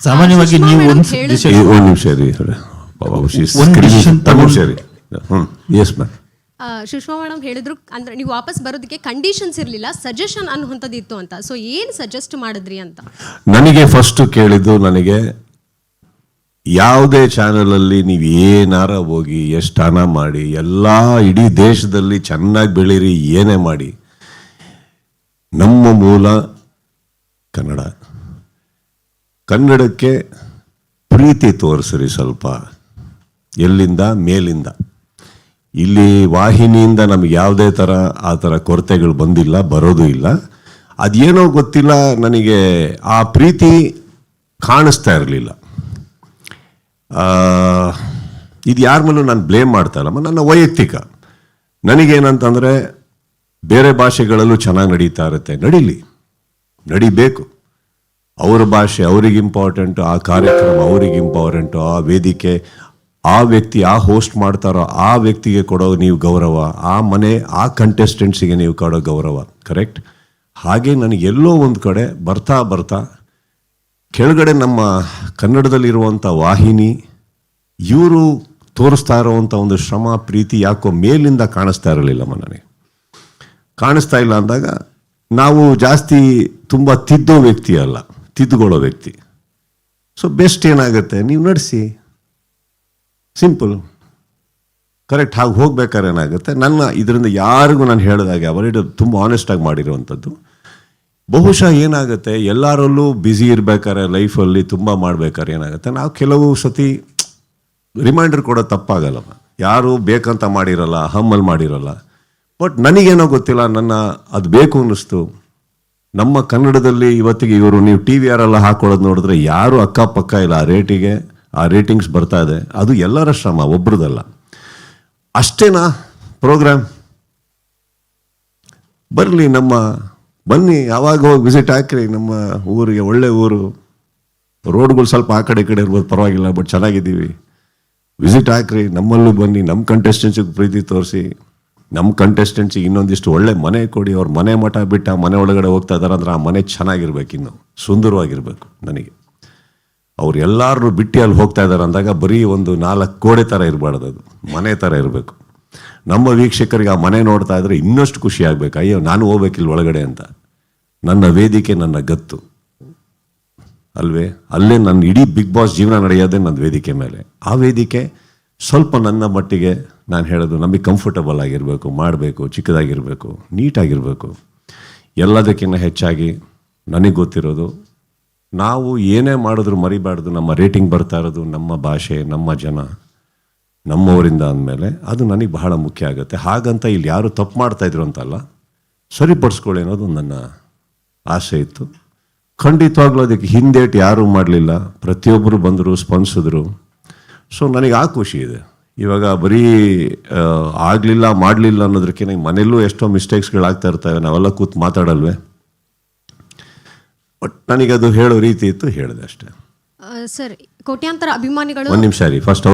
ಸಾಮಾನ್ಯವಾಗಿ ನೀವು ಒಂದು. ಒಂದು ನಿಮಿಷ ರೀ ಒಂದ್ ತಗೊಂಡ್- ರೀ ಎಸ್ ಮ್ಯಾಮ್ ಆ, ಸುಷ್ಮಾ ಮೇಡಮ್ ಹೇಳಿದ್ರು ಅಂದ್ರೆ ನೀವು ವಾಪಸ್ ಬರೋದಕ್ಕೆ ಕಂಡೀಷನ್ಸ್ ಇರಲಿಲ್ಲ ಸಜೆಷನ್ ಅನ್ನುವಂಥದ್ದು ಇತ್ತು ಅಂತ. ಸೊ ಏನು ಸಜೆಸ್ಟ್ ಮಾಡಿದ್ರಿ ಅಂತ? ನನಗೆ ಫಸ್ಟ್ ಕೇಳಿದ್ದು ನನಗೆ ಯಾವುದೇ ಚಾನಲಲ್ಲಿ ನೀವು ಏನಾರ ಹೋಗಿ ಎಷ್ಟು ಹಣ ಮಾಡಿ ಎಲ್ಲ ಇಡೀ ದೇಶದಲ್ಲಿ ಚೆನ್ನಾಗಿ ಬೆಳೀರಿ ಏನೇ ಮಾಡಿ ನಮ್ಮ ಮೂಲ ಕನ್ನಡ. ಕನ್ನಡಕ್ಕೆ ಪ್ರೀತಿ ತೋರಿಸ್ರಿ ಸ್ವಲ್ಪ. ಎಲ್ಲಿಂದ? ಮೇಲಿಂದ. ಇಲ್ಲಿ ವಾಹಿನಿಯಿಂದ ನಮಗೆ ಯಾವುದೇ ಥರ ಆ ಥರ ಕೊರತೆಗಳು ಬಂದಿಲ್ಲ, ಬರೋದು ಇಲ್ಲ. ಅದೇನೋ ಗೊತ್ತಿಲ್ಲ, ನನಗೆ ಆ ಪ್ರೀತಿ ಕಾಣಿಸ್ತಾ ಇರಲಿಲ್ಲ. ಇದು ಯಾರ ಮೇಲೂ ನಾನು ಬ್ಲೇಮ್ ಮಾಡ್ತಾ ಇಲ್ಲಮ್ಮ, ನನ್ನ ವೈಯಕ್ತಿಕ. ನನಗೇನಂತಂದರೆ ಬೇರೆ ಭಾಷೆಗಳಲ್ಲೂ ಚೆನ್ನಾಗಿ ನಡೀತಾ ಇರುತ್ತೆ, ನಡೀಲಿ. ನಡಿಬೇಕು. ಅವ್ರ ಭಾಷೆ ಅವ್ರಿಗೆ ಇಂಪಾರ್ಟೆಂಟು ಆ ಕಾರ್ಯಕ್ರಮ ಅವ್ರಿಗೆ ಇಂಪಾರ್ಟೆಂಟು ಆ ವೇದಿಕೆ, ಆ ವ್ಯಕ್ತಿ ಆ ಹೋಸ್ಟ್ ಮಾಡ್ತಾರೋ ಆ ವ್ಯಕ್ತಿಗೆ ಕೊಡೋ ನೀವು ಗೌರವ, ಆ ಮನೆ, ಆ ಕಂಟೆಸ್ಟೆಂಟ್ಸಿಗೆ ನೀವು ಕೊಡೋ ಗೌರವ ಕರೆಕ್ಟ್ ಹಾಗೆ ನನಗೆ ಎಲ್ಲೋ ಒಂದು ಕಡೆ ಬರ್ತಾ ಬರ್ತಾ ಕೆಳಗಡೆ ನಮ್ಮ ಕನ್ನಡದಲ್ಲಿರುವಂಥ ವಾಹಿನಿ, ಇವರು ತೋರಿಸ್ತಾ ಇರೋವಂಥ ಒಂದು ಶ್ರಮ, ಪ್ರೀತಿ ಯಾಕೋ ಮೇಲಿಂದ ಕಾಣಿಸ್ತಾ ಇರಲಿಲ್ಲಮ್ಮ ನನಗೆ. ಕಾಣಿಸ್ತಾ ಇಲ್ಲ ಅಂದಾಗ ನಾವು ಜಾಸ್ತಿ ತುಂಬ ತಿದ್ದೋ ವ್ಯಕ್ತಿ ಅಲ್ಲ. ತಿದ್ದುಕೊಳ್ಳೋ ವ್ಯಕ್ತಿ. ಸೊ ಬೆಸ್ಟ್ ಏನಾಗುತ್ತೆ? ನೀವು ನಡೆಸಿ. ಸಿಂಪಲ್ ಕರೆಕ್ಟ್ ಆಗಿ ಹೋಗ್ಬೇಕಾದ್ರೆ ಏನಾಗುತ್ತೆ? ನನ್ನ ಇದರಿಂದ ಯಾರಿಗೂ ನಾನು ಹೇಳಿದಾಗೆ ಅವರಿಡು ತುಂಬ ಆನೆಸ್ಟಾಗಿ ಮಾಡಿರುವಂಥದ್ದು. ಬಹುಶಃ ಏನಾಗುತ್ತೆ? ಎಲ್ಲರಲ್ಲೂ ಬ್ಯುಸಿ ಇರಬೇಕಾದ್ರೆ ಲೈಫಲ್ಲಿ ತುಂಬ ಮಾಡಬೇಕಾದ್ರೆ ಏನಾಗುತ್ತೆ? ನಾವು ಕೆಲವು ಸತಿ ರಿಮೈಂಡರ್ ಕೊಡೋ ತಪ್ಪಾಗಲ್ಲ ಯಾರು ಬೇಕಂತ ಮಾಡಿರಲ್ಲ ಹಮ್ಮಲ್ಲಿ ಮಾಡಿರಲ್ಲ. ಬಟ್ ನನಗೇನೋ ಗೊತ್ತಿಲ್ಲ, ನನ್ನ ಅದು ಬೇಕು ಅನ್ನಿಸ್ತು. ನಮ್ಮ ಕನ್ನಡದಲ್ಲಿ ಇವತ್ತಿಗೆ ಇವರು, ನೀವು ಟಿ ವಿ ಆರೆಲ್ಲ ಹಾಕೊಳ್ಳೋದು ನೋಡಿದ್ರೆ ಯಾರು ಅಕ್ಕಪಕ್ಕ ಇಲ್ಲ, ಆ ರೇಟಿಗೆ, ಆ ರೇಟಿಂಗ್ಸ್ ಬರ್ತಾ ಇದೆ. ಅದು ಎಲ್ಲರ ಶ್ರಮ, ಒಬ್ರದಲ್ಲ. ಅಷ್ಟೇನಾ ಪ್ರೋಗ್ರಾಮ್? ಬರಲಿ ನಮ್ಮ, ಬನ್ನಿ ಯಾವಾಗ ಹೋಗಿ ವಿಸಿಟ್ ಹಾಕ್ರಿ, ನಮ್ಮ ಊರಿಗೆ, ಒಳ್ಳೆ ಊರು. ರೋಡ್ಗಳು ಸ್ವಲ್ಪ ಆ ಕಡೆ ಈ ಕಡೆ ಇರ್ಬೋದು, ಪರವಾಗಿಲ್ಲ ಬಟ್ ಚೆನ್ನಾಗಿದ್ದೀವಿ. ವಿಸಿಟ್ ಹಾಕ್ರಿ, ನಮ್ಮಲ್ಲೂ ಬನ್ನಿ, ನಮ್ಮ ಕಂಟೆಸ್ಟೆನ್ಸಿಗೆ ಪ್ರೀತಿ ತೋರಿಸಿ. ನಮ್ಮ ಕಂಟೆಸ್ಟೆಂಟ್ಸಿಗೆ ಇನ್ನೊಂದಿಷ್ಟು ಒಳ್ಳೆ ಮನೆ ಕೊಡಿ, ಅವ್ರ ಮನೆ ಮಠ ಬಿಟ್ಟು ಆ ಮನೆ ಒಳಗಡೆ ಹೋಗ್ತಾ ಇದ್ದಾರೆ ಅಂದ್ರೆ ಆ ಮನೆ ಚೆನ್ನಾಗಿರ್ಬೇಕು ಇನ್ನು, ಸುಂದರವಾಗಿರ್ಬೇಕು ನನಗೆ. ಅವ್ರು ಎಲ್ಲರೂ ಬಿಟ್ಟು ಅಲ್ಲಿ ಹೋಗ್ತಾ ಇದ್ದಾರೆ ಅಂದಾಗ ಬರೀ ಒಂದು ನಾಲ್ಕು ಕೋಡೆ ಥರ ಇರಬಾರ್ದು ಅದು, ಮನೆ ಥರ ಇರಬೇಕು. ನಮ್ಮ ವೀಕ್ಷಕರಿಗೆ ಆ ಮನೆ ನೋಡ್ತಾ ಇದ್ರೆ ಇನ್ನಷ್ಟು ಖುಷಿ ಆಗ್ಬೇಕು, ಅಯ್ಯೋ ನಾನು ಹೋಗ್ಬೇಕಿಲ್ಲ ಒಳಗಡೆ ಅಂತ. ನನ್ನ ವೇದಿಕೆ ನನ್ನ ಗತ್ತು. ಅಲ್ವೇ? ಅಲ್ಲೇ ನನ್ನ ಇಡೀ ಬಿಗ್ ಬಾಸ್ ಜೀವನ ನಡೆಯೋದೇ ನನ್ನ ವೇದಿಕೆ ಮೇಲೆ. ಆ ವೇದಿಕೆ ಸ್ವಲ್ಪ ನನ್ನ ಮಟ್ಟಿಗೆ ನಾನು ಹೇಳೋದು ನಮಗೆ ಕಂಫರ್ಟಬಲ್ ಆಗಿರಬೇಕು, ಮಾಡಬೇಕು, ಚಿಕ್ಕದಾಗಿರಬೇಕು, ನೀಟಾಗಿರಬೇಕು. ಎಲ್ಲದಕ್ಕಿಂತ ಹೆಚ್ಚಾಗಿ ನನಗೆ ಗೊತ್ತಿರೋದು ನಾವು ಏನೇ ಮಾಡಿದ್ರು ಮರಿಬಾರ್ದು, ನಮ್ಮ ರೇಟಿಂಗ್ ಬರ್ತಾ ಇರೋದು, ನಮ್ಮ ಭಾಷೆ, ನಮ್ಮ ಜನ, ನಮ್ಮವರಿಂದ ಅಂದಮೇಲೆ ಅದು ನನಗೆ ಬಹಳ ಮುಖ್ಯ ಆಗುತ್ತೆ. ಹಾಗಂತ ಇಲ್ಲಿ ಯಾರು ತಪ್ಪು ಮಾಡ್ತಾಯಿದ್ರು ಅಂತಲ್ಲ, ಸರಿಪಡಿಸ್ಕೊಳ್ಳಿ ಅನ್ನೋದು ನನ್ನ ಆಸೆ ಇತ್ತು. ಖಂಡಿತವಾಗ್ಲೂ ಅದಕ್ಕೆ ಹಿಂದೇಟು ಯಾರೂ ಮಾಡಲಿಲ್ಲ. ಪ್ರತಿಯೊಬ್ಬರು ಬಂದರು, ಸ್ಪಂದಿಸಿದ್ರು. ಸೊ ನನಗೆ ಆ ಖುಷಿ ಇದೆ. ಇವಾಗ ಬರೀ ಆಗಲಿಲ್ಲ ಮಾಡಲಿಲ್ಲ ಅನ್ನೋದಕ್ಕಿಂತ ಮನೆಯಲ್ಲೂ ಎಷ್ಟೋ ಮಿಸ್ಟೇಕ್ಸ್ಗಳಾಗ್ತಾ ಇರ್ತವೆ. ನಾವೆಲ್ಲ ಕೂತು ಮಾತಾಡಲ್ವೇ? ಬಟ್ ನನಗೆ ಅದು ಹೇಳೋ ರೀತಿ ಇತ್ತು ಹೇಳಿದೆ ಅಷ್ಟೇ. ಸರ್ ಕೋಟ್ಯಾಂತರ ಅಭಿಮಾನಿಗಳು ಒಂದು ನಿಮಿಷ ರೀ ಫಸ್ಟ್